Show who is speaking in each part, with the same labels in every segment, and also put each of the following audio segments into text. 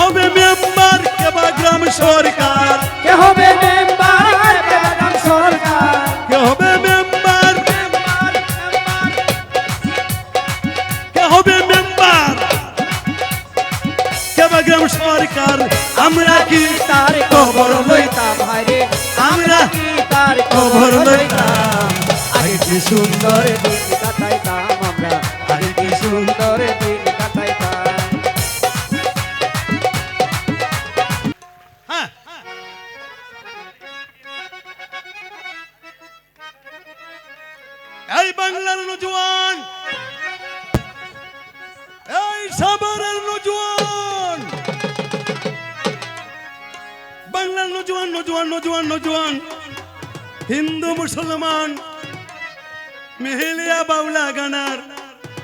Speaker 1: হবে মেম্বার কে বা গ্রাম সরকার।
Speaker 2: কে হবে মেম্বার কে বাগান সরকার?
Speaker 1: কে হবে মেম্বার?
Speaker 2: মেম্বার মেম্বার
Speaker 1: কে হবে মেম্বার? কে গ্রাম সরকার আমরা কি
Speaker 2: তার খবর লইতাম? হায়রে আমরা কি তার খবর লইতাম? আগে কি সুন্দর দিন কাটাইতাম আমরা। আগে কি সুন্দর দিন
Speaker 1: সাভারের নজওয়ান। বাংলার নজওয়ান নজওয়ান নজওয়ান নজওয়ান। হিন্দু মুসলমান মেহেলিয়া বাউলা গানার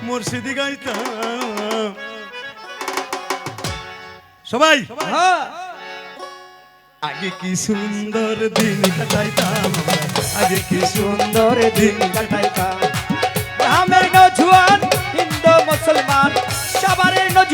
Speaker 1: মুর্শিদি গাইতাম সবাই?
Speaker 2: হ্যাঁ।
Speaker 1: আগে কি সুন্দর দিন কাটাইতাম আগে কি
Speaker 2: সুন্দর দিন কাটাইতাম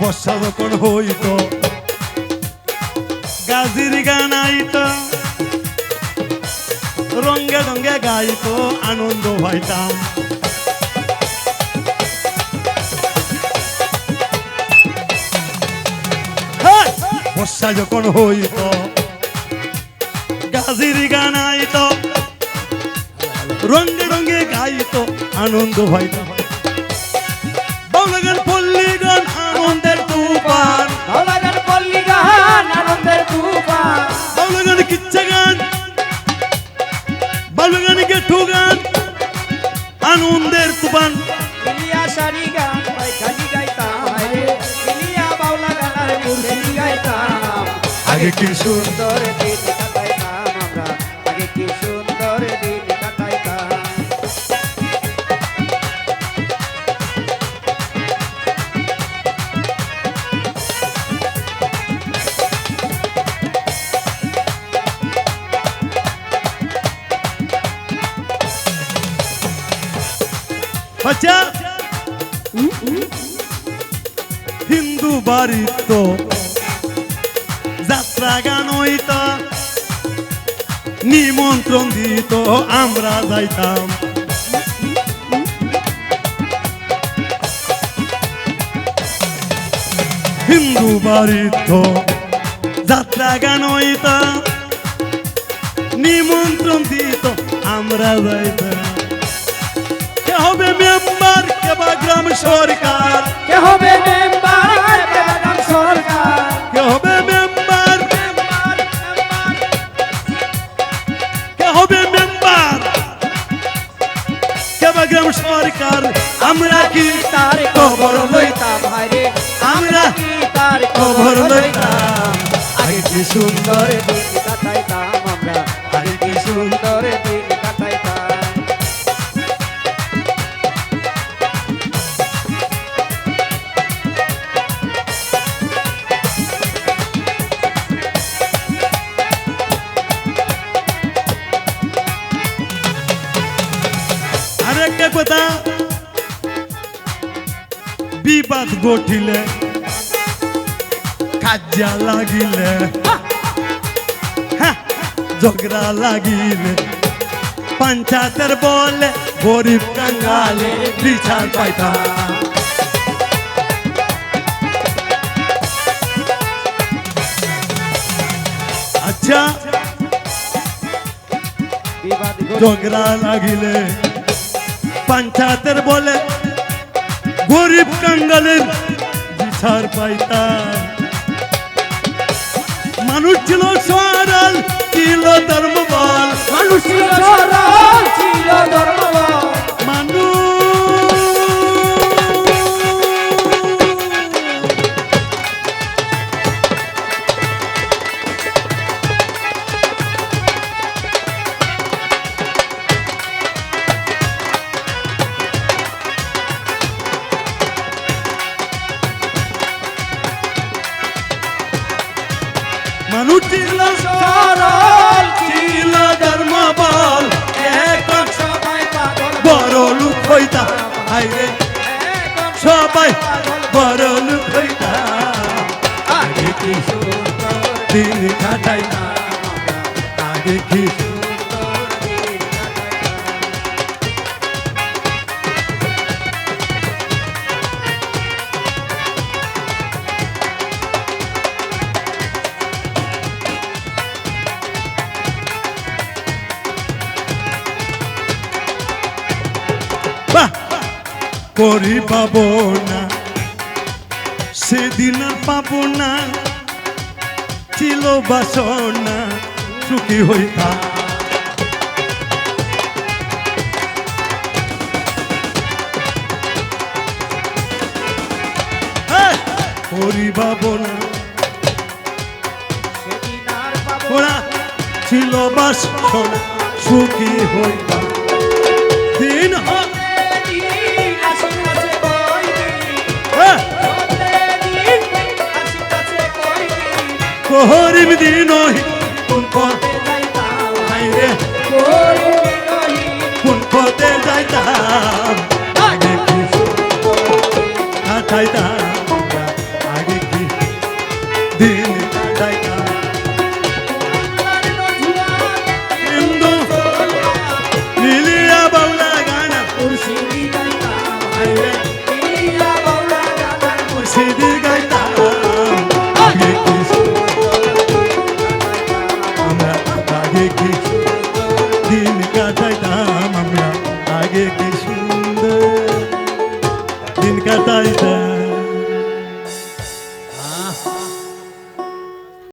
Speaker 1: বর্ষা যখন হইত? গাজির গান আইত, রঙ্গে রঙ্গে গাইত, আনন্দ হইতাম! বর্ষা যখন হইত, গাজির গান আইত, রঙ্গে রঙ্গে গাইত, আনন্দ হইতাম
Speaker 2: সারি গান পাইখানি গাইতাম। রে ইলিয়া বাউলা গান আর গাইতাম।
Speaker 1: আগে কি
Speaker 2: সুন্দর দিন কাটাইতাম আমরা। আগে কি সুন্দর দিন কাটাইতাম।
Speaker 1: আচ্ছা হিন্দু বাড়ি তো যাত্রা গান নিমন্ত্রণ দিত, আমরা যাইতাম। হিন্দু বাড়ি তো যাত্রা গান নিমন্ত্রণ দিত, আমরা যাইতাম। হবে মেম্বার কে গ্রাম সরকার?
Speaker 2: কে হবে মেম্বার বাগান সরকার?
Speaker 1: কে হবে মেম্বার? কে হবে মেম্বার? কে গ্রাম সরকার আমরা কি
Speaker 2: তার খবর লইতাম? হায়রে আমরা কি তার খবর লইতাম? আগে কি সুন্দর দিন
Speaker 1: বিবাদ গঠিলে কাজিয়া লাগিলে হ্যাঁ, ঝগড়া লাগিলে পঞ্চায়েতের বলে গরিব কাঙ্গালে বিচার পাইতাম আচ্ছা
Speaker 2: বিবাদ গো-
Speaker 1: ঝগড়া লাগিলে পঞ্চায়েতের বলে গরিব কাঙ্গালের বিচার পাইতাম। মানুষ ছিল সরাল ছিল ধর্মবাল।
Speaker 2: মানুষ ছিল সরাল ছিল
Speaker 1: ছিল সরল ছিল ধর্মবল এখন সবাই বড় লোক হইতা আইরে সবাই আগে কি করি পাবো না সেদিন আর পাবো না ছিল বাসনা, সুখী হইতা। করি পাবো না ছিল বাসনা, সুখী হইতা। দিন হয় করিম দিন কোন আগে কি দিন কাটাইতাম আমরা আগে কি